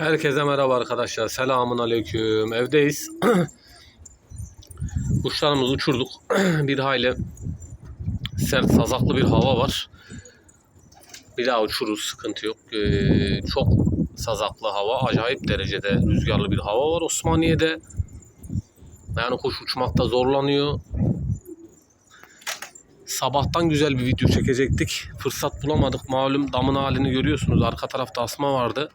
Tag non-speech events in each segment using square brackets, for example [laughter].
Herkese merhaba arkadaşlar. Selamun aleyküm. Evdeyiz. [clears throat] Kuşlarımızı uçurduk. [clears throat] bir hayli sert sazaklı bir hava var. Bir daha uçururuz. Sıkıntı yok. Ee, çok sazaklı hava. Acayip derecede rüzgarlı bir hava var Osmaniye'de. Yani kuş uçmakta zorlanıyor. Sabahtan güzel bir video çekecektik. Fırsat bulamadık. Malum damın halini görüyorsunuz. Arka tarafta asma vardı.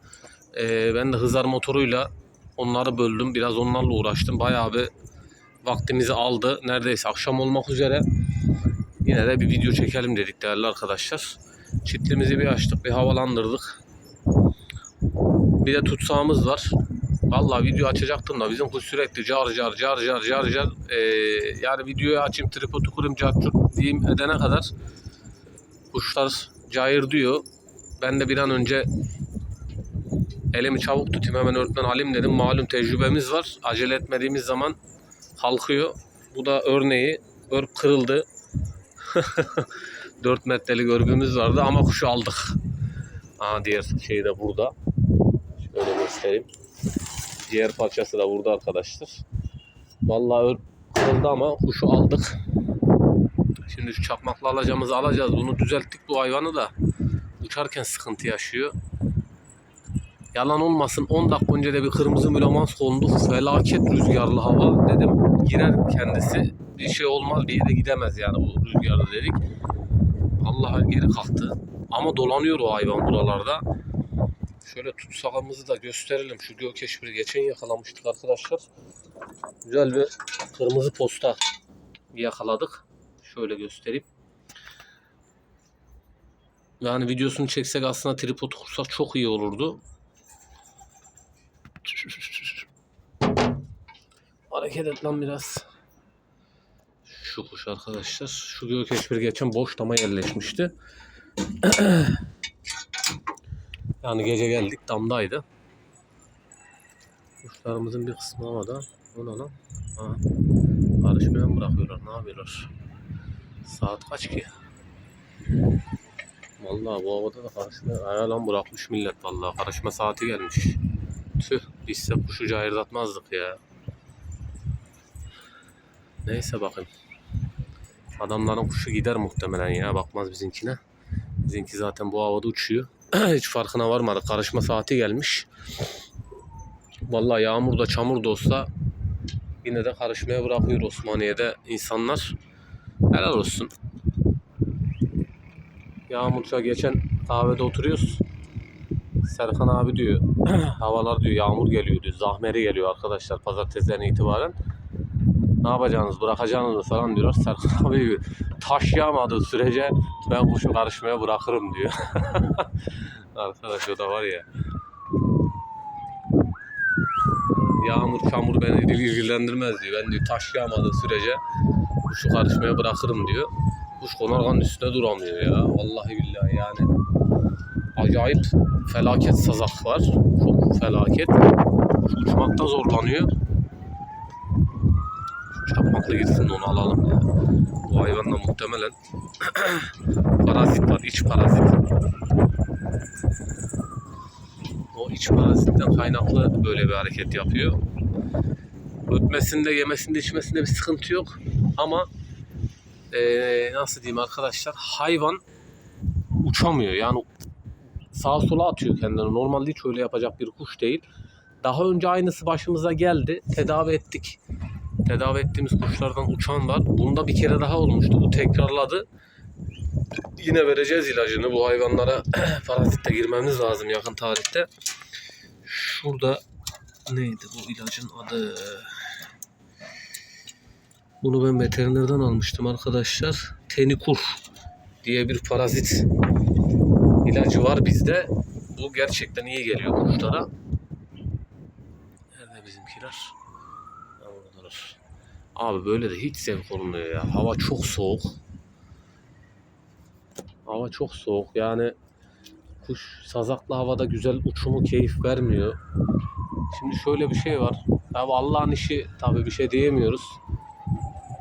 Ee, ben de hızar motoruyla onları böldüm. Biraz onlarla uğraştım. Bayağı bir vaktimizi aldı. Neredeyse akşam olmak üzere. Yine de bir video çekelim dedik değerli arkadaşlar. Çitlimizi bir açtık, bir havalandırdık. Bir de tutsağımız var. Vallahi video açacaktım da bizim kuş sürekli car car car car car car ee, yani videoyu açayım tripodu kurayım car diyeyim edene kadar kuşlar cayır diyor. Ben de bir an önce elimi çabuk tutayım hemen öğretmen alayım dedim. Malum tecrübemiz var. Acele etmediğimiz zaman kalkıyor. Bu da örneği. Örp kırıldı. [laughs] 4 metrelik örgümüz vardı ama kuşu aldık. Aha diğer şey de burada. Şöyle göstereyim. Diğer parçası da burada arkadaşlar. Vallahi örp kırıldı ama kuşu aldık. Şimdi şu çakmakla alacağımızı alacağız. Bunu düzelttik bu hayvanı da. Uçarken sıkıntı yaşıyor. Yalan olmasın 10 dakika önce de bir kırmızı mülamans kondu. Felaket rüzgarlı hava. Dedim girer kendisi. Bir şey olmaz bir yere gidemez yani bu rüzgarda dedik. Allah geri kalktı. Ama dolanıyor o hayvan buralarda. Şöyle tutsağımızı da gösterelim. Şu gökeşbiri geçen yakalamıştık arkadaşlar. Güzel bir kırmızı posta yakaladık. Şöyle göstereyim. Yani videosunu çeksek aslında tripod kursak çok iyi olurdu. Hareket et lan biraz. Şu kuş arkadaşlar. Şu gökeşbir geçen boşlama yerleşmişti. [clears throat] yani gece geldik damdaydı. Kuşlarımızın bir kısmı havada. O ne lan? Ha. Karışmaya bırakıyorlar? Ne yapıyorlar? Saat kaç ki? Vallahi bu havada da karışma. Aya lan bırakmış millet vallahi. Karışma saati gelmiş. Tüh bizse kuşu cayırdatmazdık ya. Neyse bakın. Adamların kuşu gider muhtemelen ya. Bakmaz bizimkine. Bizimki zaten bu havada uçuyor. [clears throat] Hiç farkına varmadı. Karışma saati gelmiş. Vallahi yağmur da çamur da olsa yine de karışmaya bırakıyor Osmaniye'de insanlar. Helal olsun. Yağmurca geçen kahvede oturuyoruz. Serkan abi diyor [clears throat] havalar diyor yağmur geliyor diyor. Zahmeri geliyor arkadaşlar pazartesiden itibaren. Ne yapacaksınız bırakacaksınız mı falan diyorlar. Serkan [laughs] abi diyor taş yağmadığı sürece ben kuşu karışmaya bırakırım diyor. [laughs] Arkadaş o da var ya. Yağmur çamur beni ilgilendirmez diyor. Ben diyor taş yağmadığı sürece kuşu karışmaya bırakırım diyor. Kuş konarganın üstüne duramıyor ya. Vallahi billahi yani. Acayip felaket sazak var. Çok felaket. Uçmakta zorlanıyor. Çakmakla gitsin onu alalım ya. Bu hayvanda muhtemelen [clears throat] parazit var. iç parazit. O iç parazitten kaynaklı böyle bir hareket yapıyor. Ötmesinde, yemesinde, içmesinde bir sıkıntı yok. Ama eee, nasıl diyeyim arkadaşlar hayvan uçamıyor. Yani sağa sola atıyor kendini. Normalde hiç öyle yapacak bir kuş değil. Daha önce aynısı başımıza geldi. Tedavi ettik. Tedavi ettiğimiz kuşlardan uçan var. Bunda bir kere daha olmuştu. Bu tekrarladı. Yine vereceğiz ilacını. Bu hayvanlara [clears throat] parazitle girmemiz lazım yakın tarihte. Şurada neydi bu ilacın adı? Bunu ben veterinerden almıştım arkadaşlar. Tenikur diye bir parazit ilacı var bizde. Bu gerçekten iyi geliyor kuşlara. Nerede bizimkiler? Buradalar. Abi böyle de hiç zevk olmuyor ya. Hava çok soğuk. Hava çok soğuk. Yani kuş sazaklı havada güzel uçumu keyif vermiyor. Şimdi şöyle bir şey var. Tabi Allah'ın işi tabi bir şey diyemiyoruz.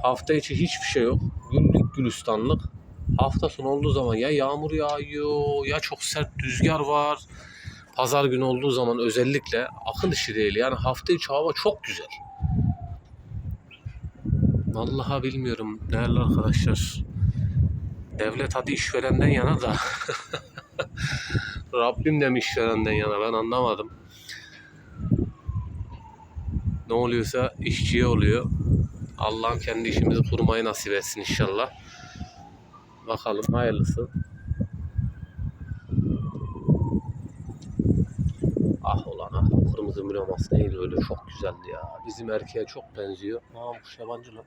Hafta içi hiçbir şey yok. Güllük gülistanlık. Hafta sonu olduğu zaman ya yağmur yağıyor ya çok sert rüzgar var. Pazar günü olduğu zaman özellikle akıl işi değil. Yani hafta içi hava çok güzel. Vallahi bilmiyorum değerli arkadaşlar. Devlet hadi işverenden yana da [laughs] Rabbim de mi işverenden yana ben anlamadım. Ne oluyorsa işçiye oluyor. Allah'ım kendi işimizi kurmayı nasip etsin inşallah. Bakalım hayırlısı. Ah ulan ah o kırmızı mülamas değil öyle çok güzeldi ya. Bizim erkeğe çok benziyor. Aa kuş yabancı lan.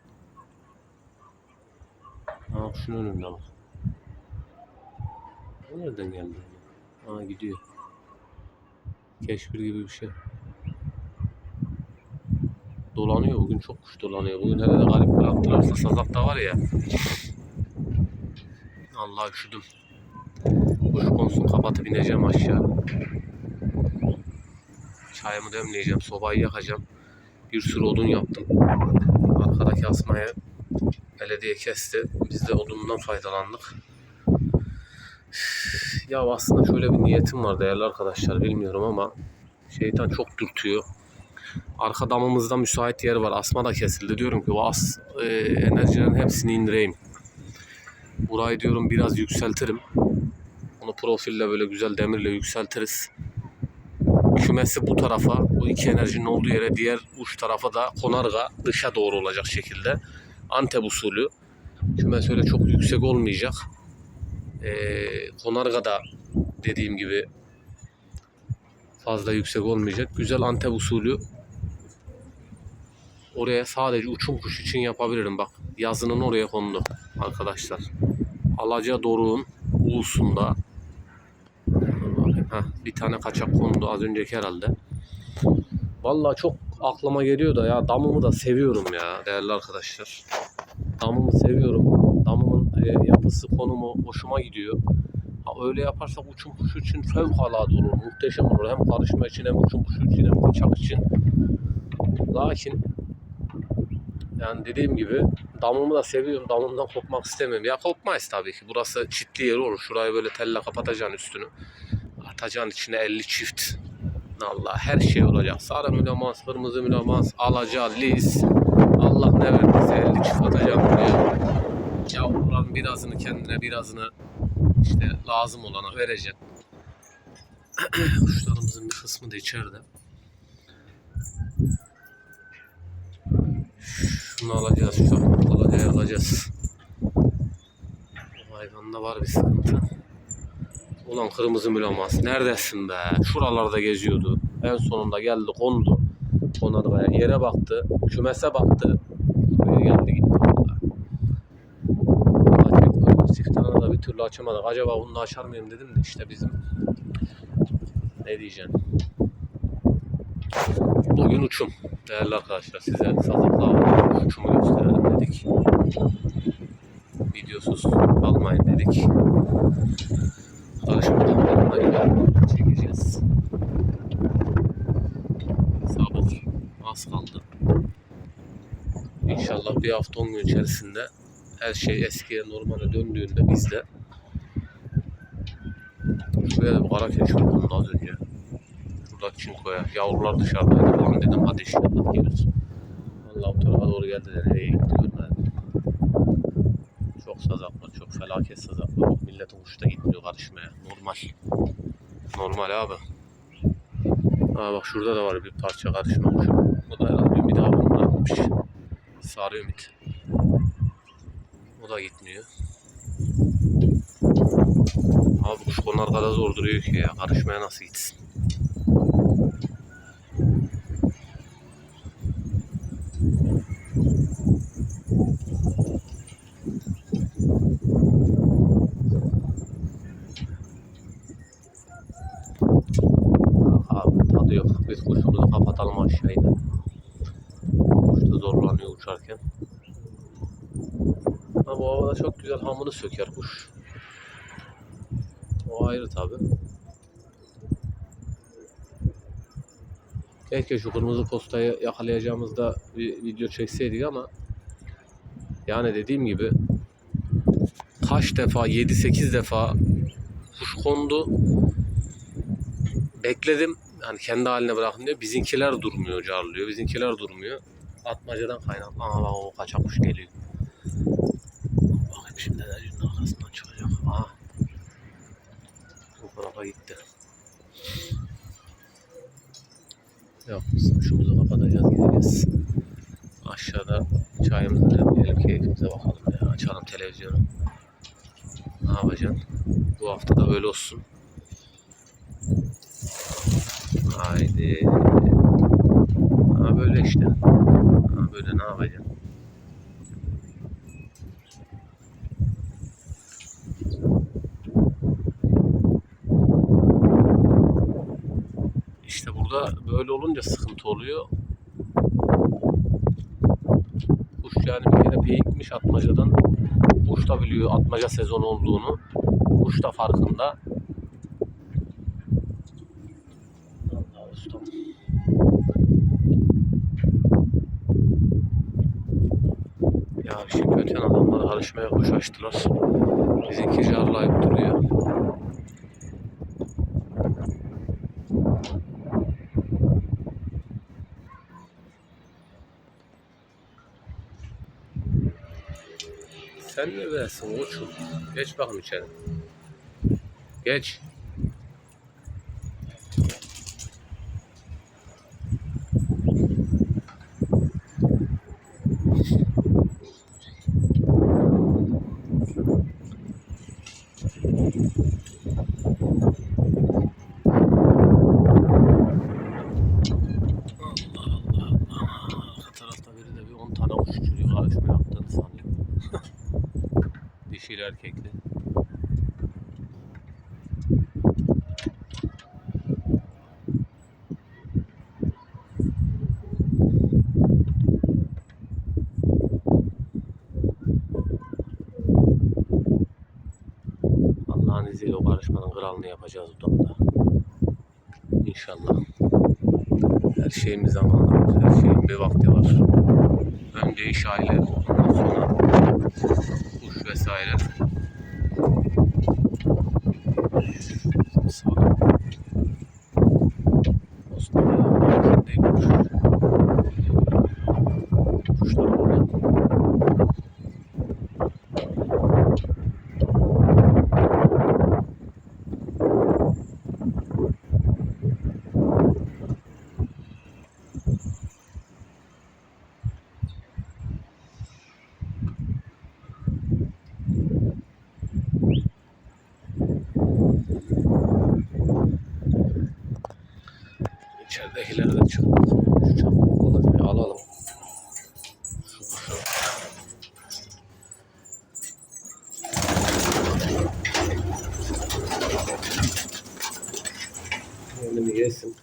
Aa kuşun önünde bak. O nereden geldi? Aa gidiyor. Keşfir gibi bir şey. Dolanıyor bugün çok kuş dolanıyor. Bugün hele de garip bıraktılarsa sazak da var ya. Allah üşüdüm. Kuş konusunu kapatıp ineceğim aşağı. Çayımı demleyeceğim, sobayı yakacağım. Bir sürü odun yaptım. Arkadaki asmayı belediye kesti. Biz de odundan faydalandık. Ya aslında şöyle bir niyetim var değerli arkadaşlar bilmiyorum ama şeytan çok dürtüyor. Arka damımızda müsait yer var. Asma da kesildi. Diyorum ki o as e, enerjilerin hepsini indireyim. Burayı diyorum biraz yükseltirim. Onu profille böyle güzel demirle yükseltiriz. Kümesi bu tarafa, bu iki enerjinin olduğu yere diğer uç tarafa da konarga dışa doğru olacak şekilde. Antep usulü. Kümes öyle çok yüksek olmayacak. Ee, konarga da dediğim gibi fazla yüksek olmayacak. Güzel Antep usulü oraya sadece uçum kuş için yapabilirim. Bak yazının oraya kondu arkadaşlar. Alaca Doruk'un ulusunda. Heh, bir tane kaçak kondu az önceki herhalde. Vallahi çok aklıma geliyor da ya damımı da seviyorum ya değerli arkadaşlar. Damımı seviyorum. Damımın e, yapısı, konumu hoşuma gidiyor. Ha, öyle yaparsak uçum kuşu için fevkalade olur, muhteşem olur. Hem karışma için hem uçum kuşu için hem kaçak için. Lakin yani dediğim gibi damımı da seviyorum. Damımdan kopmak istemiyorum. Ya kopmayız tabii ki. Burası çitli yer olur. Şurayı böyle telle kapatacaksın üstünü. Atacaksın içine 50 çift. Allah her şey olacak. Sarı mülemans, kırmızı mülemans, alaca, lis. Allah ne verdiyse 50 çift atacağım buraya. Yavruların birazını kendine birazını işte lazım olana vereceğim. [clears throat] Kuşlarımızın bir kısmı da içeride. Şunu alacağız, şu alacağız, alacağız. Bu hayvanda var bir sıkıntı. Ulan kırmızı mülamas neredesin be? Şuralarda geziyordu. En sonunda geldi kondu. Konadı be. Yere baktı. Kümese baktı. Buraya geldi gitti siftahını da bir türlü açamadık. Acaba bunu da açar mıyım dedim de işte bizim ne diyeceğim. Bugün uçum. Değerli arkadaşlar size sazakla uçumu gösterelim dedik. Videosuz kalmayın dedik. Karışmadan yanına çekeceğiz. Sabır. Az kaldı. İnşallah bir hafta on gün içerisinde her şey eskiye normale döndüğünde biz de da bir kara kondu az önce. Şurada çinkoya. Yavrular dışarıdaydı. Ulan dedim hadi inşallah gelir. Vallahi bu tarafa doğru geldi de nereye gitti görmedim. Çok sazak var. Çok felaket sazak var. Bak milletin kuşu gitmiyor karışmaya. Normal. Normal abi. Ha bak şurada da var bir parça karışma kuşu. Bu da herhalde bir daha bunu bırakmış. Sarı ümit. O da gitmiyor. Abi kuş onun arkada zor duruyor ki ya. Karışmaya nasıl gitsin? Abi tadı yok. Biz kuşumuzu kapatalım aşağı inelim. Kuş da zorlanıyor uçarken. Ha, bu havada hamını söker kuş. O ayrı tabi. Keşke şu kırmızı postayı yakalayacağımızda bir video çekseydik ama yani dediğim gibi kaç defa 7-8 defa kuş kondu bekledim. Yani kendi haline bırakın diye. Bizinkiler durmuyor carlıyor. Bizinkiler durmuyor. Atmacadan kaynaklı. Ama bak o kaçakmış geliyor. Bakayım şimdi enerjinin arkasından çıkacak. Aha. Bu tarafa gitti. Yok biz kuşumuzu kapatacağız gideceğiz. Aşağıda çayımızı demleyelim keyfimize bakalım ya. Açalım televizyonu. Ne yapacaksın? Bu hafta da öyle olsun. Haydi. Ha böyle işte. Ha böyle ne yapacaksın? İşte burada böyle olunca sıkıntı oluyor. Kuş yani bir kere peyikmiş atmacadan. Kuş da biliyor atmaca sezonu olduğunu. Kuş da farkında. Ya şimdi öten adamlar karışmaya kuş açtılar. Bizimki jarlayıp duruyor. Sen neredesin koçum? Geç bakalım içeri. Geç. Allah Allah. Arka tarafta biri de bir 10 tane kuş uçuruyor. Karışma yaptığını sanıyor. Dişiyle erkekli. Allah'ın izniyle o karışmanın kralını yapacağız odamda. İnşallah. Her şeyin bir zamanı var. Her şeyin bir vakti var. Önce iş aile, ondan sonra vesaire. Sağ ol. Osman ya, neymiş? Kuşlar orada. İçeridekileri de çıkmak. Şu çabuk olacak. Alalım. Şu kuşu. Yemini yesin.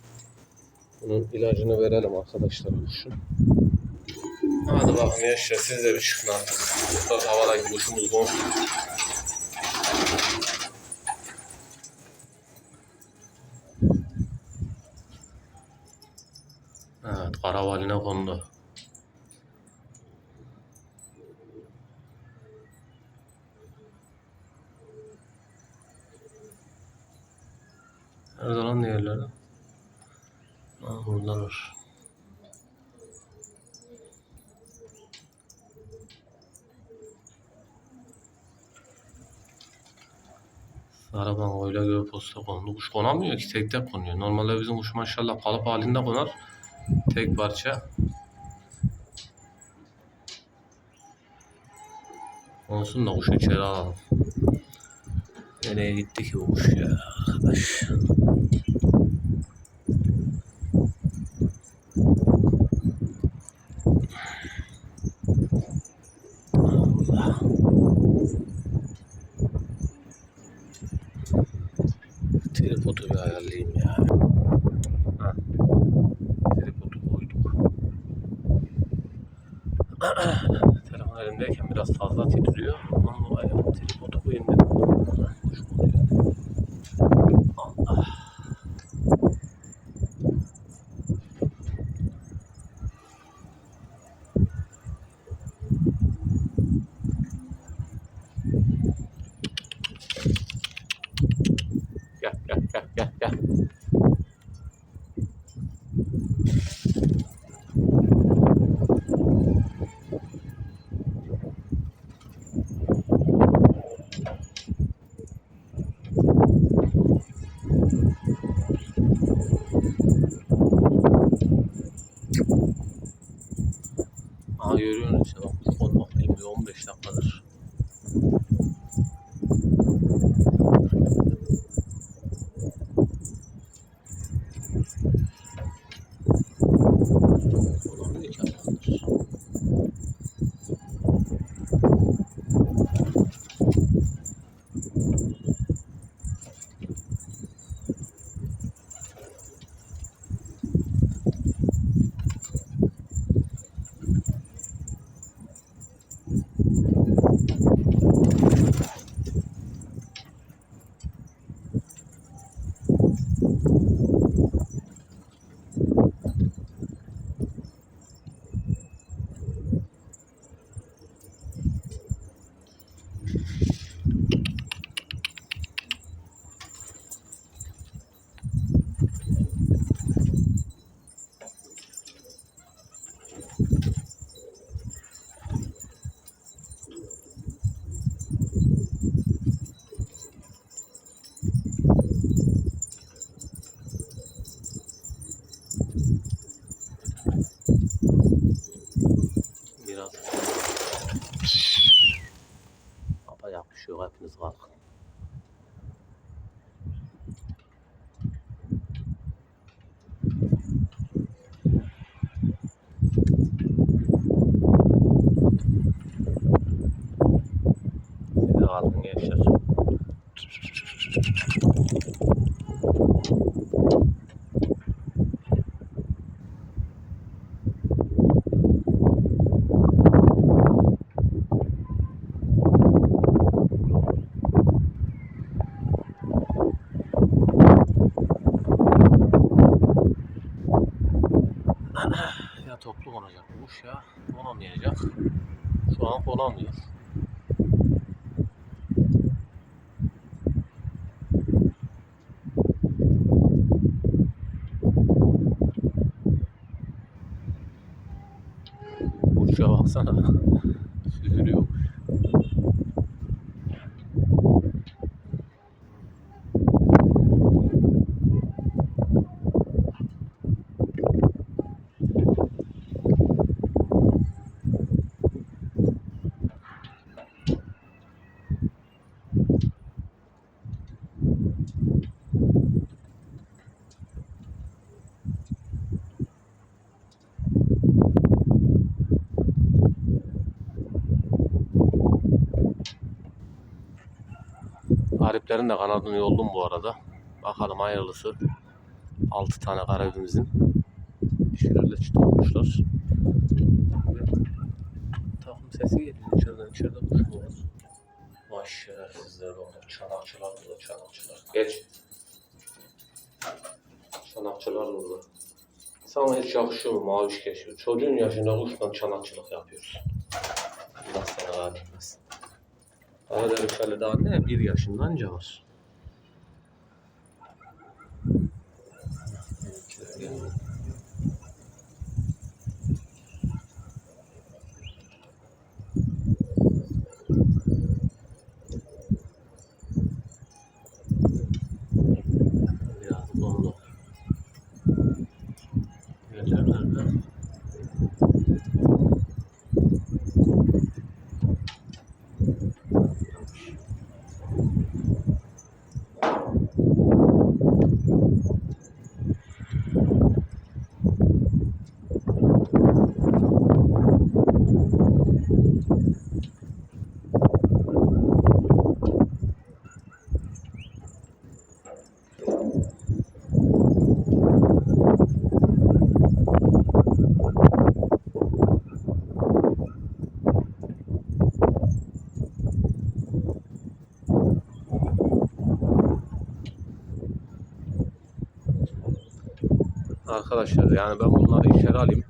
Bunun ilacını verelim arkadaşlar kuşun. Hadi bakın yaşa siz de bir çıkın artık. Bak havadaki kuşumuz bu. Evet karavaline kondu. Nerede lan diğerleri? Aa, buradalar. Arabangoyla göğe posta kondu. Kuş konamıyor ki tek tek konuyor. Normalde bizim kuş maşallah kalıp halinde konar. Tek parça. Olsun da kuşu içeri alalım. Nereye gitti ki bu kuş ya arkadaş? Allah. Tripodu bir ayarlayayım ya. з вами. Kuşa baksana. [laughs] Süzülüyor. Gariplerin de kanadını yoldum bu arada. Bakalım hayırlısı. 6 tane garibimizin. Dişilerle çift olmuşlar. Takım sesi geliyor içeriden. İçeride kuş var? Vay şerefsizler orada. Çanakçılar burada çanakçılar. Geç. Çanakçılar burada. Sana hiç yakışıyor mu maviş geçiyor? Çocuğun yaşında kuşla çanakçılık yapıyorsun. Allah sana rahat etmesin. Ahmet Erişali daha ne? Bir yaşından var. Biraz Arkadaşlar yani ben bunları içeri alayım.